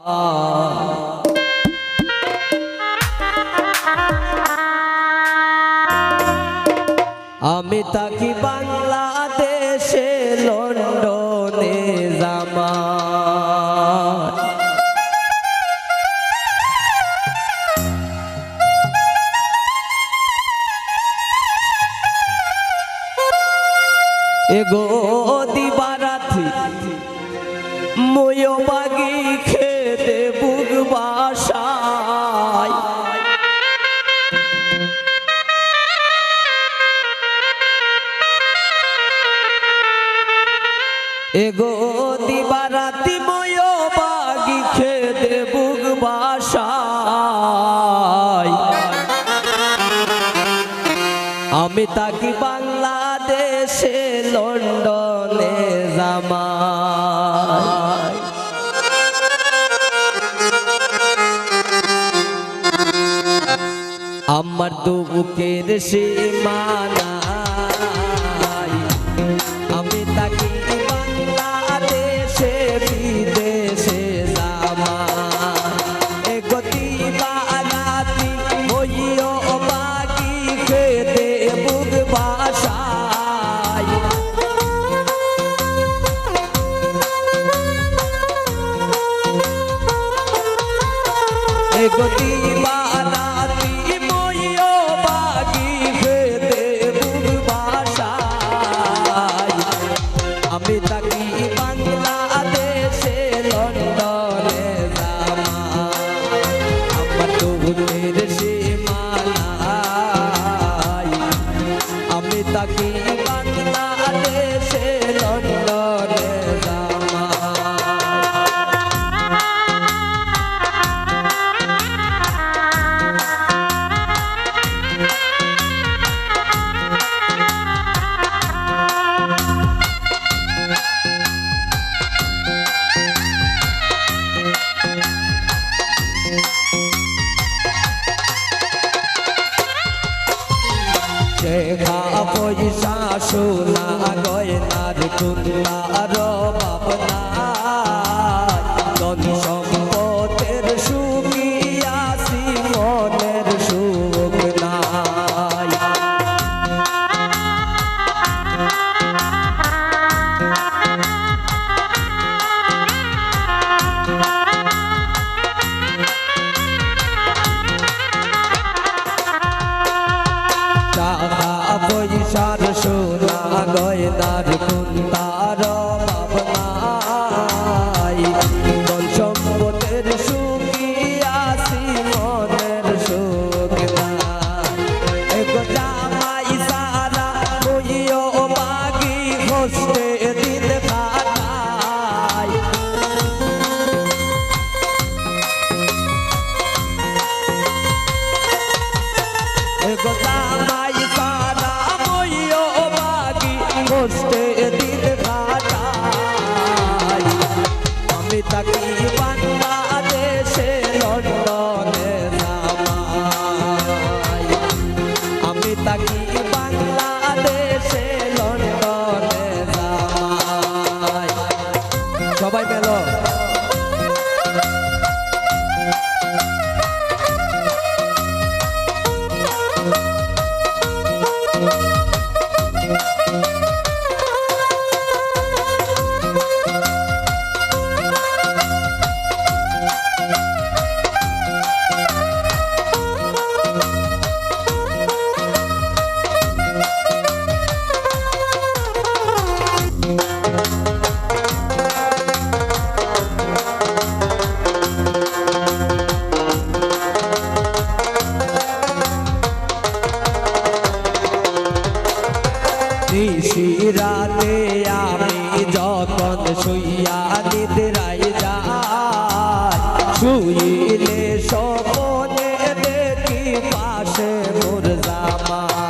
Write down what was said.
আমি তাকি বাংলাদেশে লন্ডনে জামা। এগো দিবারাথি ময়বা এগো দিবারাতি ময় বাগি খেতে বুক বাসায়। আমি তাকি বাংলাদেশে, লন্ডনে জামা আমার দুবুকের সীমানা সুন্দর aquí. গভীরাতে আমি যখন শুইয়া নিদ্রায় যাই শুইলে সপনে দেখি পাশে মোর জামা